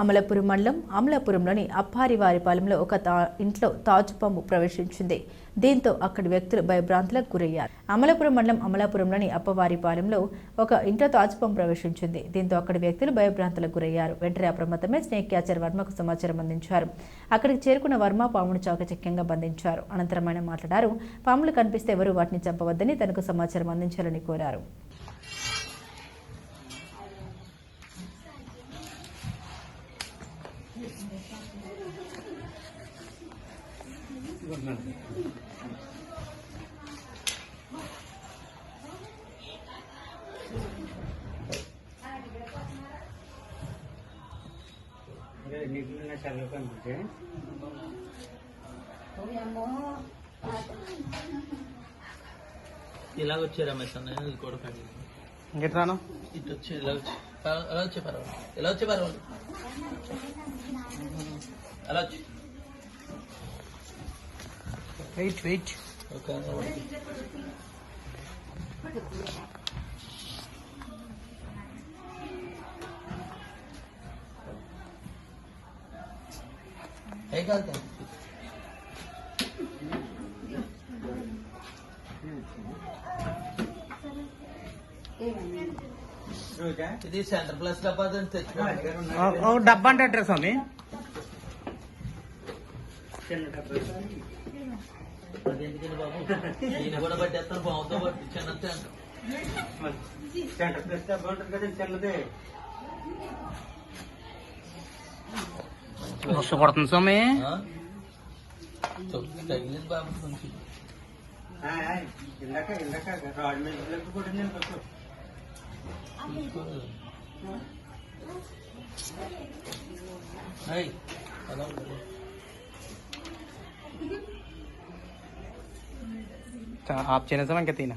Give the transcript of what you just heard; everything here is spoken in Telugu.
అమలాపురం మండలం అమలాపురంలోని అప్పారివారిపాలెంలో ఒక తా ఇంట్లో తాజుపాము ప్రవేశించింది. దీంతో అక్కడి వ్యక్తులు భయభ్రాంతులకు గురయ్యారు. అమలాపురం మండలం అమలాపురంలోని అప్పవారిపాలెంలో ఒక ఇంట్లో తాజుపాము ప్రవేశించింది. దీంతో అక్కడి వ్యక్తులు భయభ్రాంతులకు గురయ్యారు. వెంటనే అప్రమత్తమే స్నేక్ క్యాచర్ వర్మకు సమాచారం అందించారు. అక్కడికి చేరుకున్న వర్మ పామును చాకచక్యంగా బంధించారు. అనంతరం ఆయన మాట్లాడారు పాములు కనిపిస్తే ఎవరూ వాటిని చంపవద్దని తనకు సమాచారం అందించాలని కోరారు. నీటిలో కనిపిస్తే ఇలాగ వచ్చే రమేష్ అన్న ఇది కూడా కడి ఇంకెట్రాను ఇటు వచ్చి ఇలా వచ్చి అలా వచ్చే పర్వాలేదు. ఇలా వచ్చే పర్వాలేదు? అలా వచ్చి? వెయిట్ వెయిట్ ఓకే అన్న, ఓకే. ఏ కాదు కాదు. ఇది సెంటర్ ప్లస్ డబ్బా అని తెచ్చుకోండి ఒక డబ్బా అంటే అడ్రస్ స్వామి అది ఎందుకండి బాబు? ఈయన కూడా పట్టేస్తాను బాగుతో పట్టి చిన్నతే అంట సెంటర్ కదా చిన్నదే. బస్సు కొడుతుంది స్వామి? తగిలింది బాబు కొంచెం. ఇందాక ఇందాక రాడ్ మీద. ఏయ్, అలా ఉండదు. आप चेना समान कहती ना